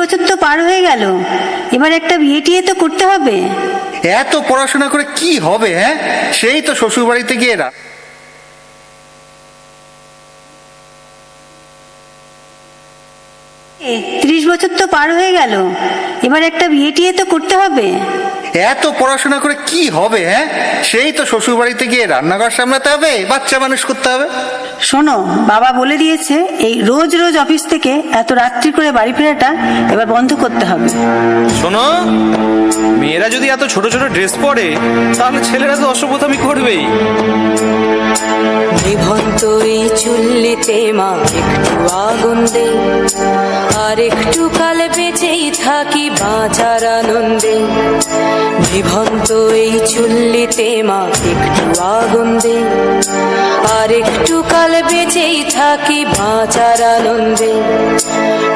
বছর তো পার হয়ে গেল। এবার একটা বিয়ে টিয়ে তো করতে হবে। এত পড়াশোনা করে কি হবে হ্যাঁ? সেই তো শ্বশুর বাড়িতে গিয়ে ত্রিশ বছর তো পার হয়ে গেল। এবার একটা বিয়ে টিয়ে তো করতে হবে। এত পড়াশোনা করে কি হবে হ্যাঁ? সেই তো শ্বশুর বাড়িতে গিয়ে রান্নাঘর সামলাতে হবে বাচ্চা মানুষ করতে হবে। শোনো বাবা বলে দিয়েছে এই রোজ রোজ অফিস থেকে এত রাত্রি করে বাড়ি ফেরাটা এবার বন্ধ করতে হবে। শোনো মেয়েরা যদি এত ছোট ছোট ড্রেস পরে তাহলে ছেলেরা তো অসভ্যতামি করবেই। নিভন্ত এই চুল্লিতে মা একটু আগুন দে। আর একটু কাল বেঁচেই থাকি বাঁচার আনন্দে। নিভন্ত এই চুল্লিতে মা একটু আগুন থাকি বাঁচার আনন্দে।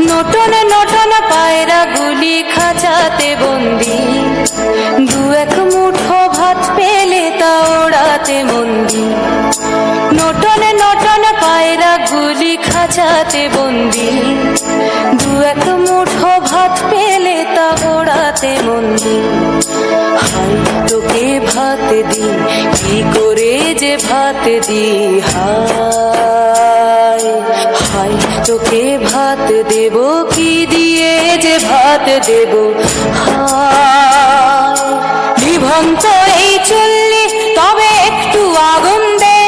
নটন নটন পায়রা গুলি খাঁচাতে বন্দি। দু এক মুঠো ভাত পেলে তা ওড়াতে মন্দি। নটন নটন পায়রা গুলি খাঁচাতে বন্দি। দু এক মুঠো ভাত পেলে তা ওড়াতে মন্দি। হাই তোকে ভাত দি কি করে যে ভাত দি হাই তোকে ভাত দেব কি দিয়ে যে ভাত দেব? বিভন্ত এই চুল্লি, তবে একটু আগুন দে।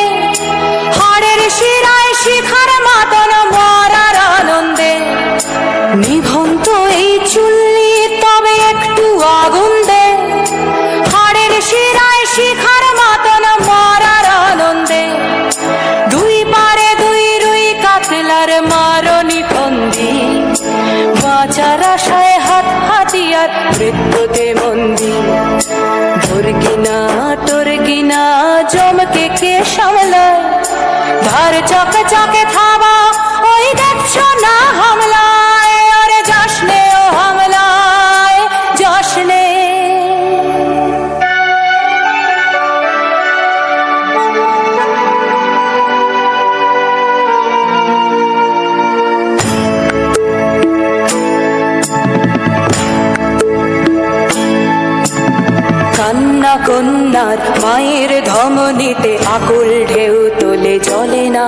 হাড়ের শিরায় শিখার মাতন মরার আনন্দে। নিভন্ত এই চুল্লি, তবে একটু আগুন হাতিয়ার মন্দির মন্দি ধর কিনা তোর কিনা জমকে কে সামলায়? ধার চকে চকে থাবা কন্যার মায়ের ধমনীতে আকুল ঢেউ তোলে জলে না।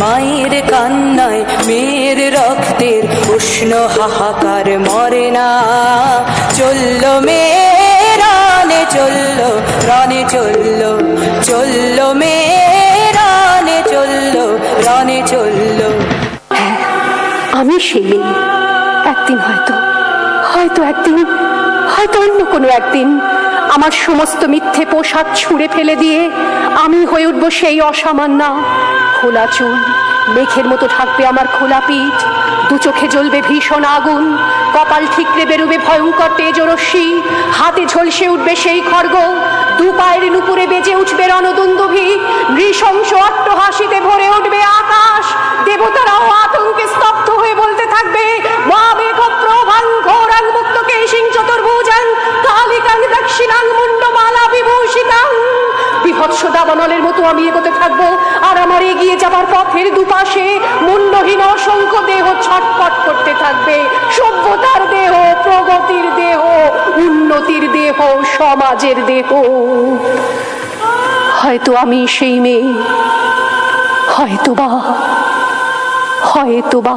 মায়ের কান্নায় মেয়ের রক্তের উষ্ণ হাহাকার মরে না। চলল মেয়ে রানে চলল রানে চলল চলল মেয়ে রানে চলল রানে চলল। আমি সেই একদিন হয়তো হয়তো একদিন, হয়তো অন্য কোনো একদিন আমার সমস্ত মিথ্যে পোশাক ছুঁড়ে ফেলে দিয়ে আমি হয়ে উঠবো সেই অসামান্য খোলা চুল, মেঘের মতো থাকবে আমার খোলা পিঠ, দু চোখে জ্বলবে ভীষণ আগুন, কপাল ঠিকরে বেরোবে ভয়ঙ্কর তেজরশ্মি, হাতে ঝলসে উঠবে সেই খড়গ দু পায়ের নুপুরে বেজে আমার যাবার পথের দুপাশে মুন্ডহীন অসংখ্য দেহ ছটপট করতে থাকবে। সভ্যতার দেহ, প্রগতির দেহ, উন্নতির দেহ, সমাজের দেহ। হয়তো আমি সেই মেয়ে হয়তো বা হয়তো বা